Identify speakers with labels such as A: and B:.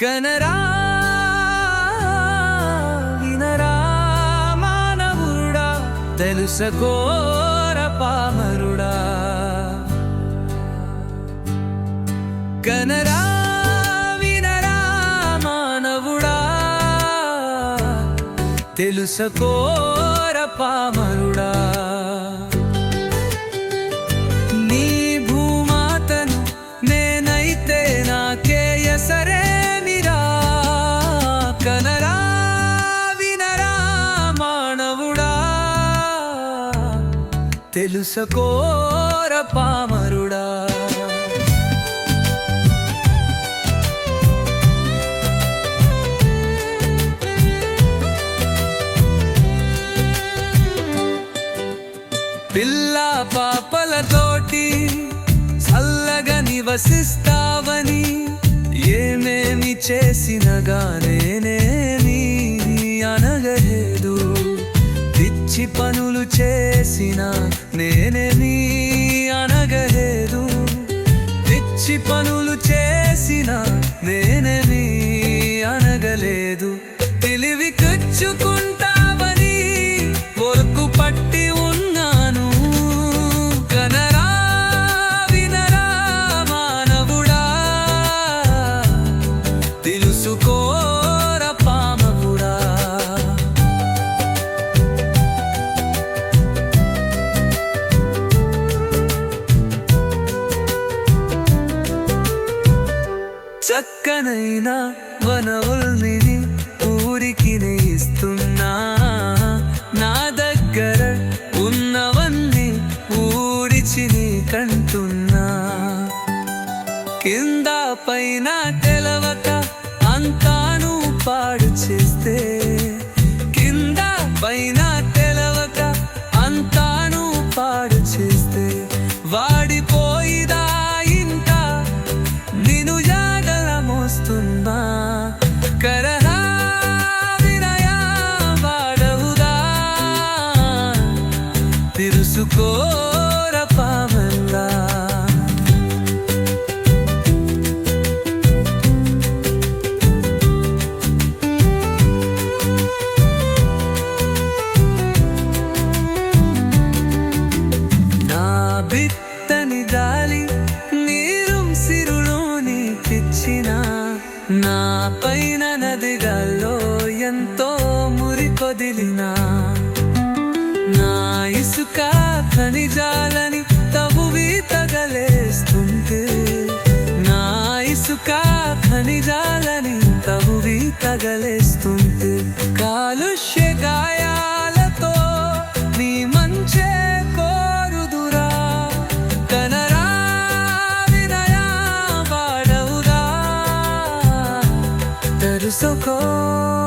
A: కనరా వినరా మానవుడా తెలుసకోర పామరుడా. కనరా వినరా మానవుడా తెలుసకోర పామరుడా. తెలుసకోర పామరుడా. పిల్ల పాపలతోటి చల్లగా నివసిస్తావని ఏమేమి చేసిన గానేనేమి అనగలేదు. పిచ్చి పనులు చే చేసిన నేనేమి అనగలేదు. పిచ్చి పనులు చేసిన నేనేమి అనగలేదు. తెలివి కచ్చుకుంటావని చక్కనైన వనవుల్ని ఊరికి ఇస్తున్నా. నా దగ్గర ఉన్నవన్నీ ఊరిచి కంటున్నా. కింద పైన తెలవక అంతాను పాడు చేస్తే కింద పైన నా బిత్తని గాలి నీరు సిరులోని తెచ్చిన. నా పైన నదిగాల్లో ఎంతో మురికొదిలినా నా ఇసుక ఖనిజాలని తవువి తగలేస్తుంటే నా ఇసుక ఖనిజాలని తవువి తగలేస్తుంటే కాలుష్య గాయాలతో నీ you're so cold